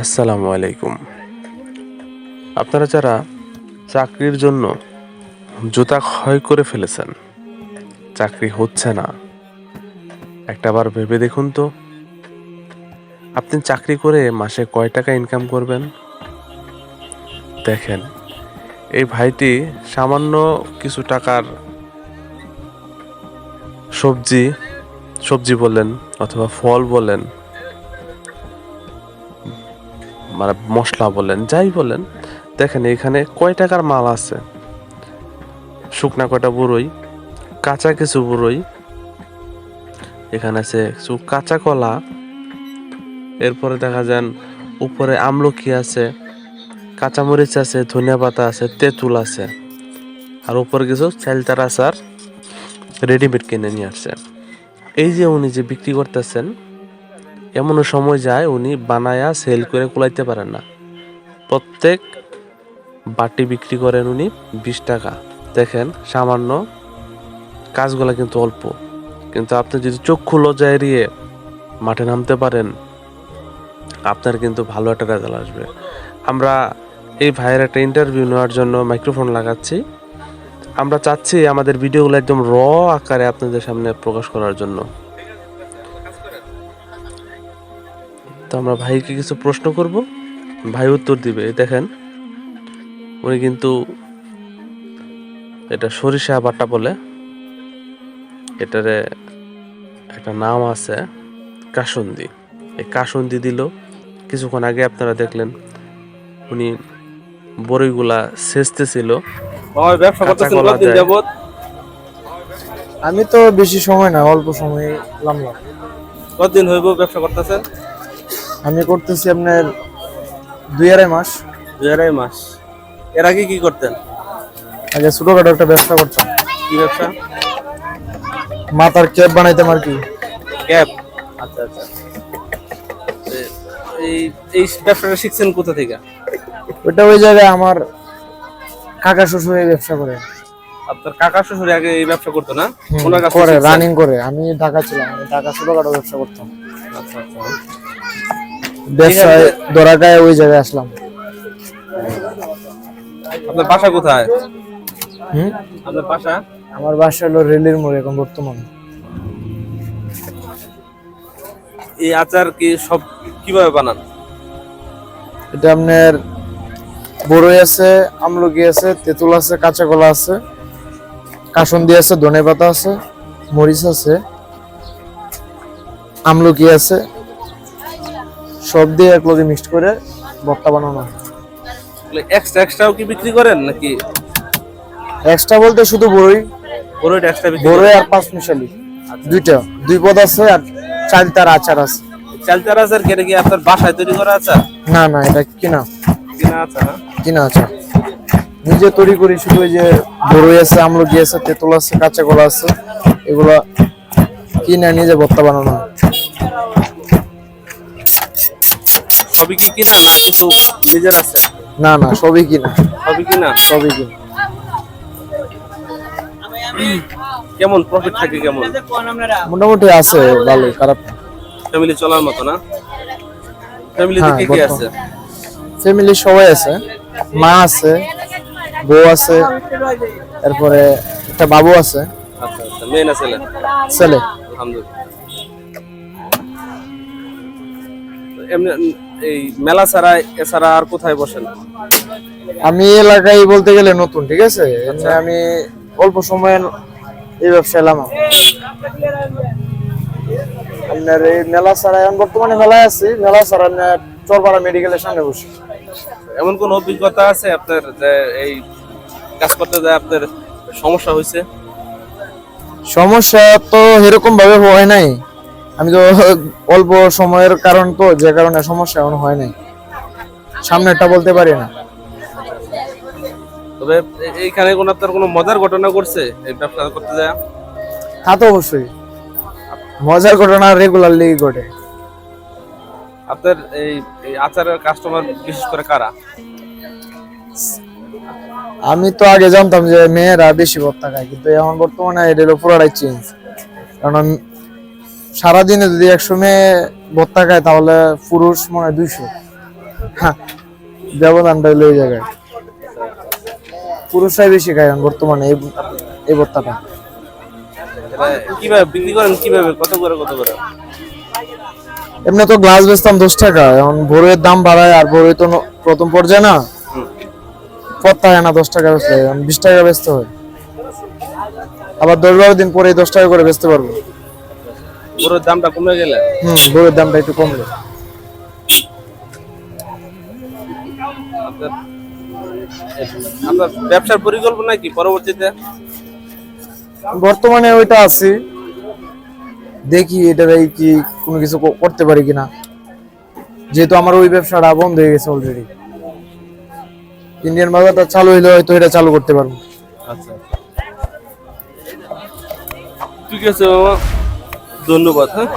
আসসালামু আলাইকুম। আপনারা যারা চাকরির জন্য জুতা ক্ষয় করে ফেলেছেন, চাকরি হচ্ছে না। একটাবার ভেবে দেখুন তো, আপনি চাকরি করে মাসে কয় টাকা ইনকাম করবেন? দেখেন, এই ভাইটি সামান্য কিছু টাকার সবজি সবজি বলেন অথবা ফল বলেন মানে মশলা বলেন, যাই বলেন, দেখেন এখানে কয় টাকার মাল আছে? শুকনা কয়টা বুড়োই, কাঁচা কিছু বুড়োই, এখানে আছে কিছু কাঁচা কলা, এরপরে দেখা যান উপরে আমলকি আছে, কাঁচামরিচ আছে, ধনিয়া পাতা আছে, তেঁতুল আছে, আর উপরে কিছু চালতার আচার রেডিমেড কিনে নিয়ে আসছে। এই যে উনি যে বিক্রি করতেছেন এমনও সময় যায় উনি বানায়া সেল করে কুলাইতে পারেন না। প্রত্যেক বাটি বিক্রি করেন উনি বিশ টাকা। দেখেন, সামান্য কাজগুলা কিন্তু অল্প। কিন্তু আপনি যদি চক্ষু লজ্জা এড়িয়ে মাঠে নামতে পারেন, আপনার কিন্তু ভালো একটা রেজাল্ট আসবে। আমরা এই ভাইয়ের একটা ইন্টারভিউ নেওয়ার জন্য মাইক্রোফোন লাগাচ্ছি। আমরা চাচ্ছি আমাদের ভিডিওগুলো একদম র আকারে আপনাদের সামনে প্রকাশ করার জন্য। তো আমরা ভাইকে কিছু প্রশ্ন করব। ভাই উত্তর দিবে এই দেখেন। উনি কিন্তু এটা সরিষা বাটা বলে। এটারে একটা নাম আছে কাসন্দি। এই কাসন্দি দিল। কিছুক্ষণ আগে আপনারা দেখলেন উনি বড়ইগুলা সেচতেছিল। আমি তো বেশি সময় না অল্প সময় নামলাম কতদিন হইব ব্যবসা করতেছেন? আমি করতেছি আপনার দুই আড়াই মাস। দুই আড়াই মাস। এর আগে কি করতেন? আগে ছোটখাটো একটা ব্যবসা করতাম। কি ব্যবসা? মাথার ক্যাপ বানাইতাম আর কি। ক্যাব আচ্ছা আচ্ছা। এই এই ব্যবসাটা শিখছেন কোথা থেকে? ওইটা ওই জায়গায় আমার কাকা শ্বশুর এই ব্যবসা করে। আপনার কাকা শ্বশুর আগে এই ব্যবসা করতো না? ওনার কাছে করে রানিং করে। আমি ঢাকা ছিলাম আমি ঢাকা ছোটখাটো ব্যবসা করতাম। আচ্ছা আচ্ছা। ব্যবসায় দরাকায় ওই জায়গায় আসলাম। আপনার বাসা কোথায়? হুম? আপনার বাসা? আমার বাসা হলো রেলের মোড় এখন বর্তমান। এই আচার কি সব কীভাবে বানান? এটা আপনার বড়ই আছে আমলকি আছে তেঁতুল আছে কাঁচা কলা আছে কাসন্দি আছে ধনে পাতা আছে মরিচ আছে আমলকি আছে সব দিয়ে এক লগে মিক্সড করে ভর্তা বানানো হয়। এক্সট্রা এক্সট্রাও কি বিক্রি করেন নাকি? এক্সট্রা বলতে শুধু বড়ই। বড়ইটা এক্সট্রা বিক্রি বড়ই আর পাঁচ মিশালি। দুইটা। দুই পদ আছে আর চাল তার আচার আছে। চালচার আচার কেটে কি আপনার বাসায় তৈরি করা আচার? না না এটা কিনা। কিনা আচার না কিনা আচার। নিজে তৈরি করি শুধু ওই যে বড়ই আছে আমলকি আছে তেঁতুল আছে কাঁচা কলা আছে এগুলা কিনে নিজে ভর্তা বানানো হয়। সবই কি কিনা না কিছু আছে? না না সবই কিনা। সবই কিনা? সবই কিনা। কেমন? প্রফিট থাকে কেমন? মোটামুটি আছে ভালোই খারাপ ফ্যামিলি চলার মতো না? কে কে আছে? ফ্যামিলি সবাই আছে। মা আছে বউ আছে তারপরে একটা বাবু আছে। আচ্ছা আচ্ছা মেয়ে না ছেলে? ছেলে। আলহামদুলিল্লাহ। এমনি এই মেলা ছাড়া এছাড়া আর কোথায় বসেন আমি এলাকায় বলতে গেলে নতুন ঠিক আছে? আমি অল্প সময়ে এই ব্যবসা এলাম আপনার এই মেলা ছাড়া এখন বর্তমানে মেলায় আছি। মেলা ছাড়া চরপাড়া মেডিকেলের সামনে বসে। এমন কোন অভিজ্ঞতা আছে আপনার যে এই কাজ করতে যায় আপনার সমস্যা হয়েছে? সমস্যা তো এরকম ভাবে হয় নাই। আমি তো অল্প সময়ের কারণ তো যে কারণে সমস্যা এখন হয় নাই। সামনেরটা বলতে পারি না। তবে এইখানে কোন আপনার কোনো মজার ঘটনা করছে এই ব্যবসা করতে যায়? তা তো অবশ্যই। মজার ঘটনা রেগুলারলি ঘটে। আপনার এই এই আচারের কাস্টমার বিশেষ করে কারা? আমি তো আগে জানতাম যে মেয়েরা বেশি ভর্তা খায় কিন্তু এখন বর্তমানে এটা পুরোটাই চেঞ্জ কারণ সারাদিনে যদি একশো মেয়ে ভর্তা খায় তাহলে পুরুষ মনে হয় দুইশো। হ্যাঁ ব্যবধানটা হলো এই জায়গায়। পুরুষরাই বেশি খায় এখন বর্তমানে এই ভর্তাটা কীভাবে বিক্রি করেন কীভাবে? কত করে কত করে? এমনি তো গ্লাস বেচতাম দশ টাকা এখন ভোরের দাম বাড়ায় আর ভোরে তো প্রথম পর্যায়ে না। হুম। পত্তা হয় না দশ টাকা বেচলে বিশ টাকা বেচতে হয়। আবার দশ বারো দিন পরে দশ টাকা করে বেচতে পারব। গরুর দামটা কমে গেলে? হুম ভোরের দামটা একটু কমবে। আপনার ব্যবসার পরিকল্পনা কি পরবর্তীতে? বর্তমানে ওইটা আছে। দেখি এটা কি কোনো কিছু করতে পারি কিনা। যেহেতু আমার ওই ব্যবসাটা বন্ধ হয়ে গেছে অলরেডি ইন্ডিয়ান বাজারটা চালু হইলে হয়তো এটা চালু করতে পারব। আচ্ছা ঠিক আছে মামা ধন্যবাদ হ্যাঁ?